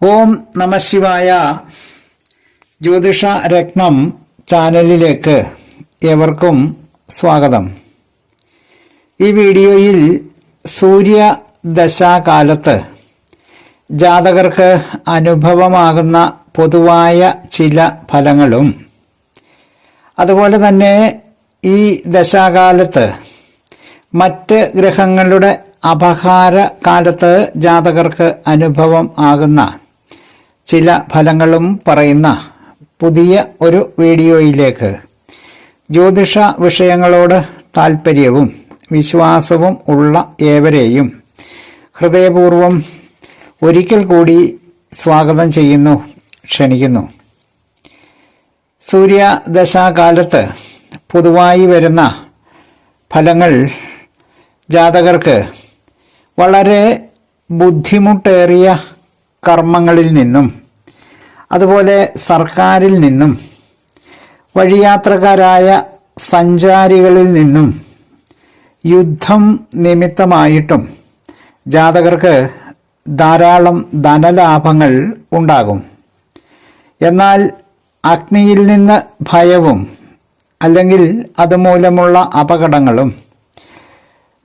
ഓം നമശിവായ ജ്യോതിഷ രത്നം ചാനലിലേക്ക് ഏവർക്കും സ്വാഗതം. ഈ വീഡിയോയിൽ സൂര്യ സൂര്യദശാകാലത്ത് ജാതകർക്ക് അനുഭവമാകുന്ന പൊതുവായ ചില ഫലങ്ങളും അതുപോലെ തന്നെ ഈ ദശാകാലത്ത് മറ്റ് ഗ്രഹങ്ങളുടെ അപഹാര കാലത്ത് ജാതകർക്ക് അനുഭവം ആകുന്ന ചില ഫലങ്ങളും പറയുന്ന പുതിയ ഒരു വീഡിയോയിലേക്ക്. ജ്യോതിഷ വിഷയങ്ങളോട് താൽപ്പര്യവും വിശ്വാസവും ഉള്ള ഏവരെയും ഹൃദയപൂർവം ഒരിക്കൽ കൂടി സ്വാഗതം ചെയ്യുന്നു ക്ഷണിക്കുന്നു. സൂര്യദശാകാലത്ത് പൊതുവായി വരുന്ന ഫലങ്ങൾ ജാതകർക്ക് വളരെ ബുദ്ധിമുട്ടേറിയ കർമ്മങ്ങളിൽ നിന്നും അതുപോലെ സർക്കാരിൽ നിന്നും വഴിയാത്രക്കാരായ സഞ്ചാരികളിൽ നിന്നും യുദ്ധം നിമിത്തമായിട്ടും ജാതകർക്ക് ധാരാളം ധനലാഭങ്ങൾ ഉണ്ടാകും. എന്നാൽ അഗ്നിയിൽ നിന്ന് ഭയവും അല്ലെങ്കിൽ അതുമൂലമുള്ള അപകടങ്ങളും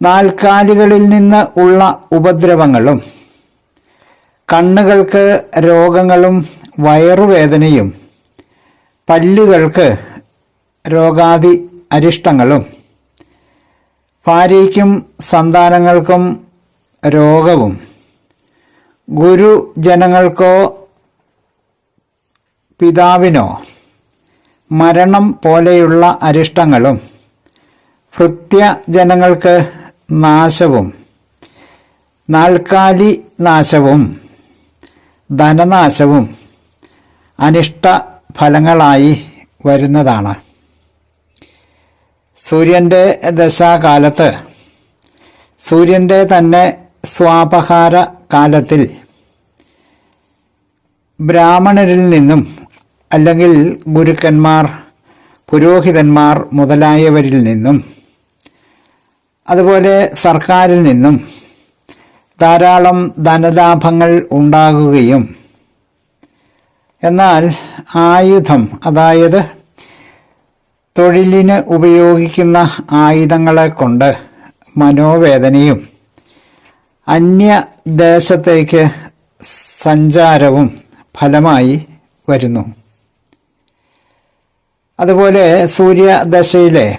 നാൽക്കാലികളിൽ നിന്ന് ഉള്ള ഉപദ്രവങ്ങളും കണ്ണുകൾക്ക് രോഗങ്ങളും വയറുവേദനയും പല്ലുകൾക്ക് രോഗാദി അരിഷ്ടങ്ങളും ഭാര്യയ്ക്കും സന്താനങ്ങൾക്കും രോഗവും ഗുരുജനങ്ങൾക്കോ പിതാവിനോ മരണം പോലെയുള്ള അരിഷ്ടങ്ങളും ഭൃത്യജനങ്ങൾക്ക് നാശവും നാൽക്കാലി നാശവും ധനനാശവും അനിഷ്ട ഫലങ്ങളായി വരുന്നതാണ്. സൂര്യന്റെ ദശാകാലത്ത് സൂര്യന്റെ തന്നെ സ്വാപഹാര കാലത്തിൽ ബ്രാഹ്മണരിൽ നിന്നും അല്ലെങ്കിൽ ഗുരുക്കന്മാർ പുരോഹിതന്മാർ മുതലായവരിൽ നിന്നും അതുപോലെ സർക്കാരിൽ നിന്നും ധാരാളം ധനലാഭങ്ങൾ ഉണ്ടാകുകയും എന്നാൽ ആയുധം അതായത് തൊഴിലിന് ഉപയോഗിക്കുന്ന ആയുധങ്ങളെ കൊണ്ട് മനോവേദനയും അന്യദേശത്തേക്ക് സഞ്ചാരവും ഫലമായി വരുന്നു. അതുപോലെ സൂര്യദശയിലെ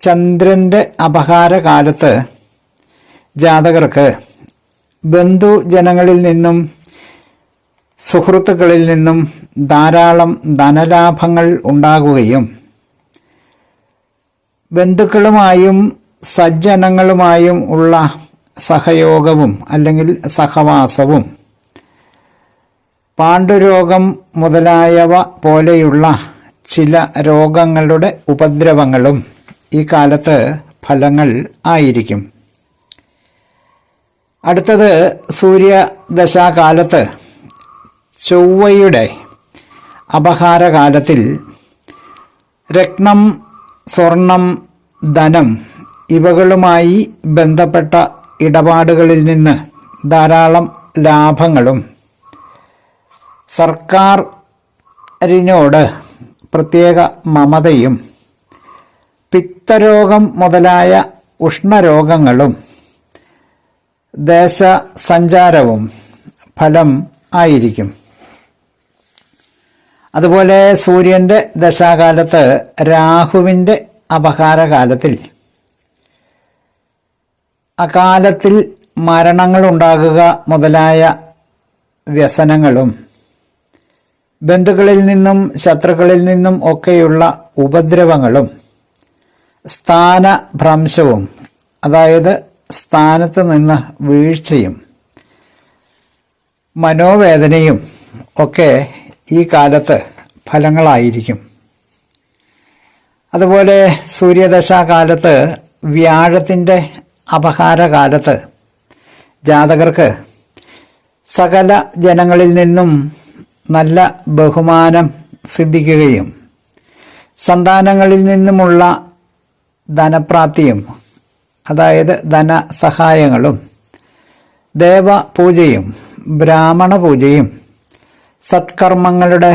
ചന്ദ്രന്റെ അപഹാരകാലത്ത് ജാതകർക്ക് ബന്ധുജനങ്ങളിൽ നിന്നും സുഹൃത്തുക്കളിൽ നിന്നും ധാരാളം ധനലാഭങ്ങൾ ഉണ്ടാകുകയും ബന്ധുക്കളുമായും സജ്ജനങ്ങളുമായും ഉള്ള സഹയോഗവും അല്ലെങ്കിൽ സഹവാസവും പാണ്ഡുരോഗം മുതലായവ പോലെയുള്ള ചില രോഗങ്ങളുടെ ഉപദ്രവങ്ങളും ഈ കാലത്ത് ഫലങ്ങൾ ആയിരിക്കും. അടുത്തത് സൂര്യദശാകാലത്ത് ചൊവ്വയുടെ അപഹാരകാലത്തിൽ രത്നം സ്വർണം ധനം ഇവകളുമായി ബന്ധപ്പെട്ട ഇടപാടുകളിൽ നിന്ന് ധാരാളം ലാഭങ്ങളും സർക്കാരിനോട് പ്രത്യേക മമതയും പിത്തരോഗം മുതലായ ഉഷ്ണരോഗങ്ങളും ദേശസഞ്ചാരവും ഫലം ആയിരിക്കും. അതുപോലെ സൂര്യന്റെ ദശാകാലത്ത് രാഹുവിന്റെ അപഹാരകാലത്തിൽ അകാലത്തിൽ മരണങ്ങളുണ്ടാകുക മുതലായ വ്യസനങ്ങളും ബന്ധുക്കളിൽ നിന്നും ശത്രുക്കളിൽ നിന്നും ഒക്കെയുള്ള ഉപദ്രവങ്ങളും സ്ഥാനഭ്രംശവും അതായത് സ്ഥാനത്ത് നിന്ന് വീഴ്ചയും മനോവേദനയും ഒക്കെ ഈ കാലത്ത് ഫലങ്ങളായിരിക്കും. അതുപോലെ സൂര്യദശാകാലത്ത് വ്യാഴത്തിന്റെ അപഹാരകാലത്ത് ജാതകർക്ക് സകല ജനങ്ങളിൽ നിന്നും നല്ല ബഹുമാനം സിദ്ധിക്കുകയും സന്താനങ്ങളിൽ നിന്നുമുള്ള ധനപ്രാപ്തിയും അതായത് ധനസഹായങ്ങളും ദേവപൂജയും ബ്രാഹ്മണ പൂജയും സത്കർമ്മങ്ങളുടെ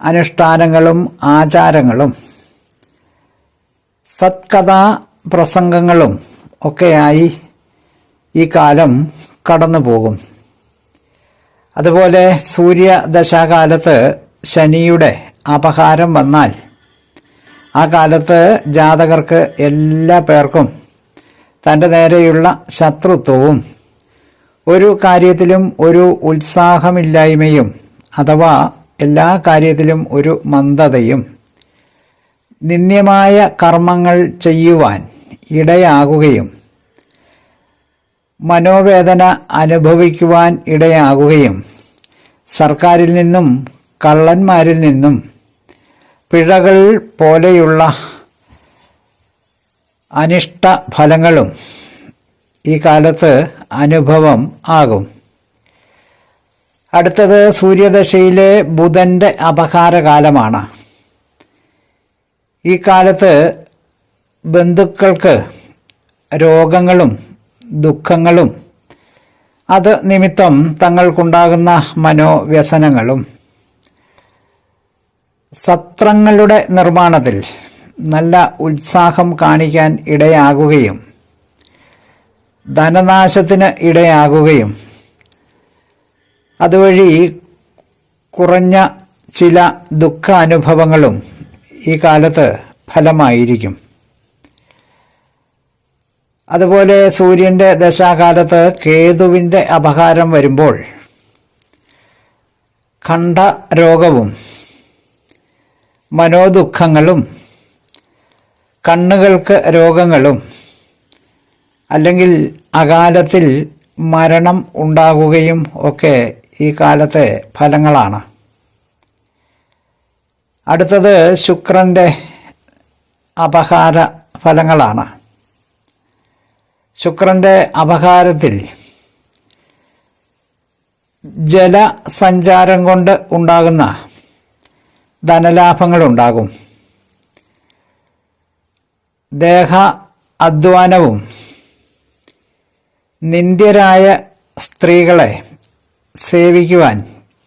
അനുഷ്ഠാനങ്ങളും ആചാരങ്ങളും സത്കഥാ പ്രസംഗങ്ങളും ഒക്കെയായി ഈ കാലം കടന്നു പോകും അതുപോലെ സൂര്യദശാകാലത്ത് ശനിയുടെ അപഹാരം വന്നാൽ ആ കാലത്ത് ജാതകർക്ക് എല്ലാ പേർക്കും തന്റെ നേരെയുള്ള ശത്രുത്വവും ഒരു കാര്യത്തിലും ഒരു ഉത്സാഹമില്ലായ്മയും അഥവാ എല്ലാ കാര്യത്തിലും ഒരു മന്ദതയും നിന്ദ്യമായ കർമ്മങ്ങൾ ചെയ്യുവാൻ ഇടയാകുകയും മനോവേദന അനുഭവിക്കുവാൻ ഇടയാകുകയും സർക്കാരിൽ നിന്നും കള്ളന്മാരിൽ നിന്നും പിഴകൾ പോലെയുള്ള അനിഷ്ട ഫലങ്ങളും ഈ കാലത്ത് അനുഭവം ആകും. അടുത്തത് സൂര്യദശയിലെ ബുധന്റെ അപകാരകാലമാണ് ഈ കാലത്ത് ബന്ധുക്കൾക്ക് രോഗങ്ങളും ദുഃഖങ്ങളും അത് നിമിത്തം തങ്ങൾക്കുണ്ടാകുന്ന മനോവ്യസനങ്ങളും സത്രങ്ങളുടെ നിർമ്മാണത്തിൽ നല്ല ഉത്സാഹം കാണിക്കാൻ ഇടയാകുകയും ധനനാശത്തിന് ഇടയാകുകയും അതുവഴി കുറഞ്ഞ ചില ദുഃഖ അനുഭവങ്ങളും ഈ കാലത്ത് ഫലമായിരിക്കും. അതുപോലെ സൂര്യന്റെ ദശാകാലത്ത് കേതുവിന്റെ അപകാരം വരുമ്പോൾ രോഗവും മനോദുഃഖങ്ങളും കണ്ണുകൾക്ക് രോഗങ്ങളും അല്ലെങ്കിൽ അകാലത്തിൽ മരണം ഉണ്ടാകുകയും ഒക്കെ ഈ കാലത്തെ ഫലങ്ങളാണ്. അടുത്തത് ശുക്രന്റെ അപഹാര ഫലങ്ങളാണ്. ശുക്രന്റെ അപഹാരത്തിൽ ജലസഞ്ചാരം കൊണ്ട് ഉണ്ടാകുന്ന ധനലാഭങ്ങളുണ്ടാകും. ദേഹ അധ്വാനവും. നിന്ദ്യരായ സ്ത്രീകളെ സേവിക്കുവാൻ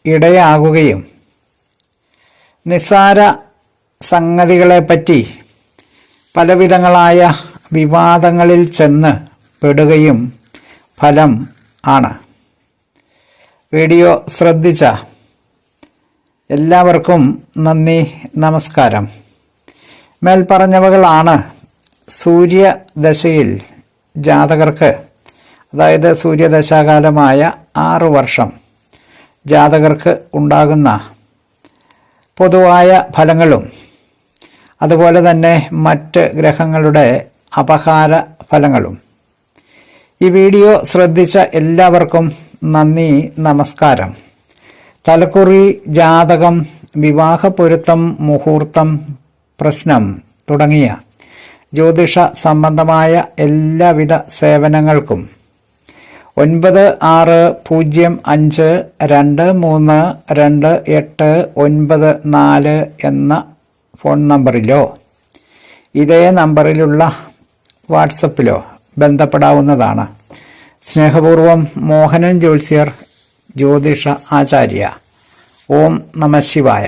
ഇടയാകുകയും. നിസ്സാര സംഗതികളെപ്പറ്റി പലവിധങ്ങളായ വിവാദങ്ങളിൽ ചെന്ന് പെടുകയും ഫലം ആണ്. വീഡിയോ ശ്രദ്ധിച്ച എല്ലാവർക്കും നന്ദി നമസ്കാരം. മേൽപ്പറഞ്ഞവകളാണ് സൂര്യദശയിൽ ജാതകർക്ക് അതായത് സൂര്യദശാകാലമായ ആറു വർഷം ജാതകർക്ക് ഉണ്ടാകുന്ന പൊതുവായ ഫലങ്ങളും അതുപോലെ തന്നെ മറ്റ് ഗ്രഹങ്ങളുടെ അപഹാര ഫലങ്ങളും. ഈ വീഡിയോ ശ്രദ്ധിച്ച എല്ലാവർക്കും നന്ദി നമസ്കാരം. തലക്കുറി ജാതകം വിവാഹ പൊരുത്തം മുഹൂർത്തം പ്രശ്നം തുടങ്ങിയ ജ്യോതിഷ സംബന്ധമായ എല്ലാവിധ സേവനങ്ങൾക്കും. ഒൻപത് ആറ് പൂജ്യം അഞ്ച് രണ്ട് മൂന്ന് രണ്ട് എട്ട് ഒൻപത് നാല് എന്ന ഫോൺ നമ്പറിലോ ഇതേ നമ്പറിലുള്ള വാട്സപ്പിലോ ബന്ധപ്പെടാവുന്നതാണ്. സ്നേഹപൂർവം മോഹനൻ ജ്യോത്സ്യർ ജ്യോതിഷ ആചാര്യ ഓം നമ ശിവായ.